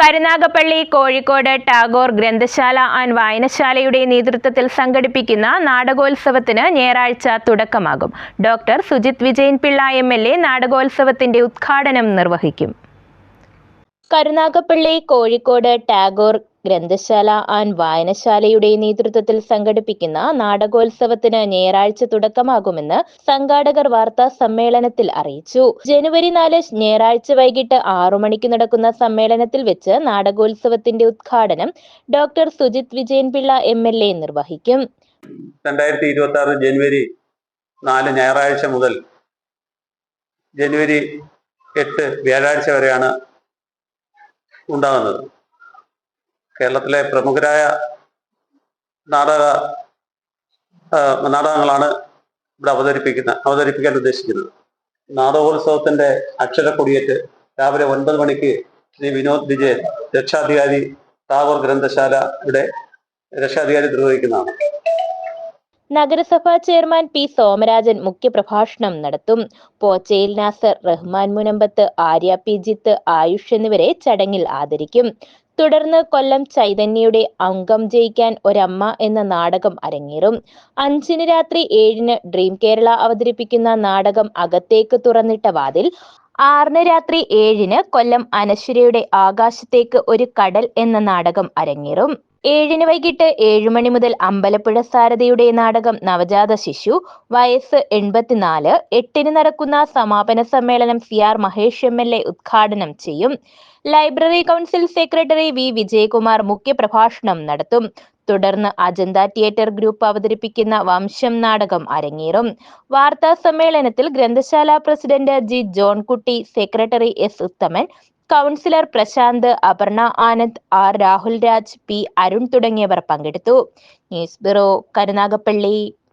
കരുനാഗപ്പള്ളി കോഴിക്കോട് ടാഗോർ ഗ്രന്ഥശാല ആൻഡ് വായനശാലയുടെ നേതൃത്വത്തിൽ സംഘടിപ്പിക്കുന്ന നാടകോത്സവത്തിന് ഞായറാഴ്ച തുടക്കമാകും. Doctor Sujith Vijayan Pillai M L A നാടകോത്സവത്തിന്റെ ഉദ്ഘാടനം നിർവഹിക്കും. കരുനാഗപ്പള്ളി കോഴിക്കോട് ടാഗോർ ഗ്രന്ഥശാല ആൻഡ് വായനശാലയുടെ നേതൃത്വത്തിൽ സംഘടിപ്പിക്കുന്ന നാടകോത്സവത്തിന് ഞായറാഴ്ച തുടക്കമാകുമെന്ന് സംഘാടകർ വാർത്താ സമ്മേളനത്തിൽ അറിയിച്ചു. ജനുവരി നാല് ഞായറാഴ്ച വൈകിട്ട് ആറു മണിക്ക് നടക്കുന്ന സമ്മേളനത്തിൽ വെച്ച് നാടകോത്സവത്തിന്റെ ഉദ്ഘാടനം doctor Sujith Vijayan Pillai M L A നിർവഹിക്കും. രണ്ടായിരത്തി ഇരുപത്തി ആറ് ജനുവരി നാല് ഞായറാഴ്ച മുതൽ ജനുവരി എട്ട് വ്യാഴാഴ്ച വരെയാണ് ഉണ്ടാകുന്നത്. കേരളത്തിലെ പ്രമുഖരായ നാടക നാടകങ്ങളാണ് ഇവിടെ അവതരിപ്പിക്കുന്ന അവതരിപ്പിക്കാൻ ഉദ്ദേശിക്കുന്നത്. നാടകോത്സവത്തിന്റെ അക്ഷരക്കൊടിയേറ്റ് രാവിലെ ഒൻപത് മണിക്ക് ശ്രീ വിനോദ് വിജയൻ രക്ഷാധികാരി താവൂർ ഗ്രന്ഥശാല ഇവിടെ രക്ഷാധികാരി നിർവഹിക്കുന്നതാണ്. നഗരസഭാ ചെയർമാൻ പി സോമരാജൻ മുഖ്യപ്രഭാഷണം നടത്തും. പോച്ചയിൽ നാസർ റഹ്മാൻ മുനമ്പത്ത് ആര്യ പി ജിത്ത് ആയുഷ് എന്നിവരെ ചടങ്ങിൽ ആദരിക്കും. തുടർന്ന് കൊല്ലം ചൈതന്യയുടെ അംഗം ജയിക്കാൻ ഒരമ്മ എന്ന നാടകം അരങ്ങേറും. അഞ്ചിന് രാത്രി ഏഴിന് ഡ്രീം കേരള അവതരിപ്പിക്കുന്ന നാടകം അകത്തേക്ക് തുറന്നിട്ട വാതിൽ ആറിന് രാത്രി ഏഴിന് കൊല്ലം അനശ്വരയുടെ ആകാശത്തേക്ക് ഒരു കടൽ എന്ന നാടകം അരങ്ങേറും. ഏഴിന് വൈകിട്ട് ഏഴുമണി മുതൽ അമ്പലപ്പുഴ സാരഥിയുടെ നാടകം നവജാത ശിശു വയസ്സ് എൺപത്തിനാല് എട്ടിന് നടക്കുന്ന സമാപന സമ്മേളനം C R Mahesh M L A ഉദ്ഘാടനം ചെയ്യും. Library council secretary V Vijayakumar മുഖ്യപ്രഭാഷണം നടത്തും. തുടർന്ന് അജന്ത തിയേറ്റർ ഗ്രൂപ്പ് അവതരിപ്പിക്കുന്ന വംശം നാടകം അരങ്ങേറും. വാർത്താ സമ്മേളനത്തിൽ ഗ്രന്ഥശാല president G Johnkutty secretary S Uthaman councillor Prashanth Aparna Anand R Rahul Raj P Arun തുടങ്ങിയവർ പങ്കെടുത്തു. News bureau Karunagappally.